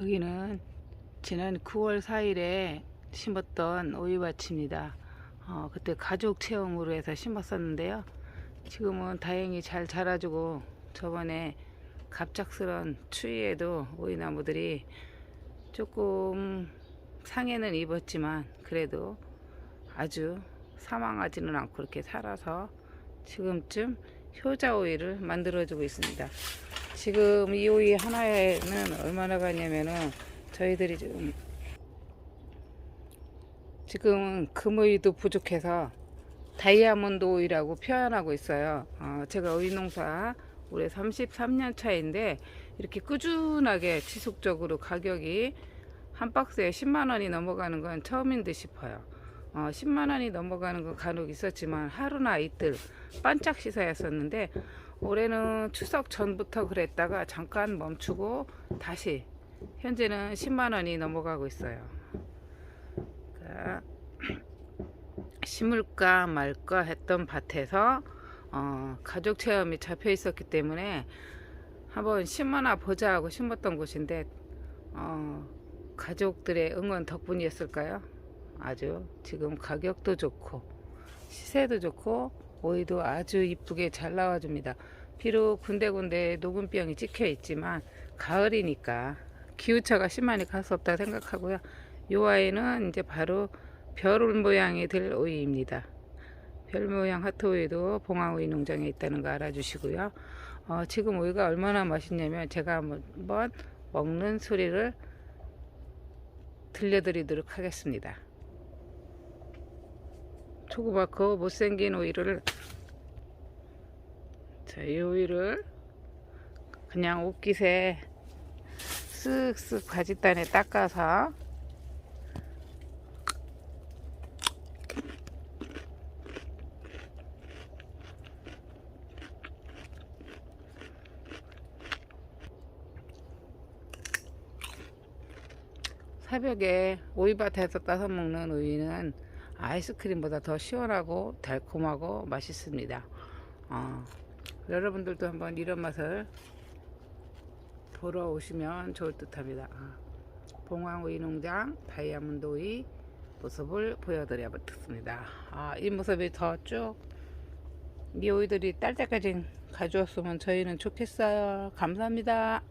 여기는 지난 9월 4일에 심었던 오이밭입니다. 어, 그때 가족 체험으로 해서 심었었는데요. 지금은 다행히 잘 자라주고 저번에 갑작스런 추위에도 오이나무들이 조금 상해는 입었지만 그래도 아주 사망하지는 않고 이렇게 살아서 지금쯤 효자 오이를 만들어주고 있습니다. 지금 이 오이 하나에는 얼마나 가냐면은 저희들이 지금 지금은 금오이도 부족해서 다이아몬드 오이라고 표현하고 있어요. 어, 제가 오이 농사 올해 33년 차인데 이렇게 꾸준하게 지속적으로 가격이 한 박스에 10만 원이 넘어가는 건 처음인 듯 싶어요. 어, 10만 원이 넘어가는 건 간혹 있었지만 하루나 이틀 반짝 시사였었는데 올해는 추석 전부터 그랬다가 잠깐 멈추고 다시 현재는 10만 원이 넘어가고 있어요. 그러니까 심을까 말까 했던 밭에서 어, 가족 체험이 잡혀 있었기 때문에 한번 심어나 보자 하고 심었던 곳인데 어, 가족들의 응원 덕분이었을까요? 아주 지금 가격도 좋고 시세도 좋고 오이도 아주 이쁘게 잘 나와줍니다. 비록 군데군데 녹음병이 찍혀 있지만 가을이니까 기후차가 심하니 갈수 없다 생각하고요. 이 아이는 이제 바로 별 모양이 될 오이입니다. 별 모양 하트 오이도 봉황오이 농장에 있다는 거 알아주시고요. 어, 지금 오이가 얼마나 맛있냐면 제가 한번 먹는 소리를 들려드리도록 하겠습니다. 조그맣고 못생긴 오이를. 자, 이 오이를 그냥 옷깃에 쓱쓱 가지단에 닦아서 새벽에 오이밭에서 따서 먹는 우유는 아이스크림보다 더 시원하고 달콤하고 맛있습니다. 어, 여러분들도 한번 이런 맛을 보러 오시면 좋을 듯 합니다. 봉황오이 농장 다이아몬드 오이 모습을 보여드려봤습니다. 아, 이 모습이 더 쭉 이 오이들이 딸 때까지 가져왔으면 저희는 좋겠어요. 감사합니다.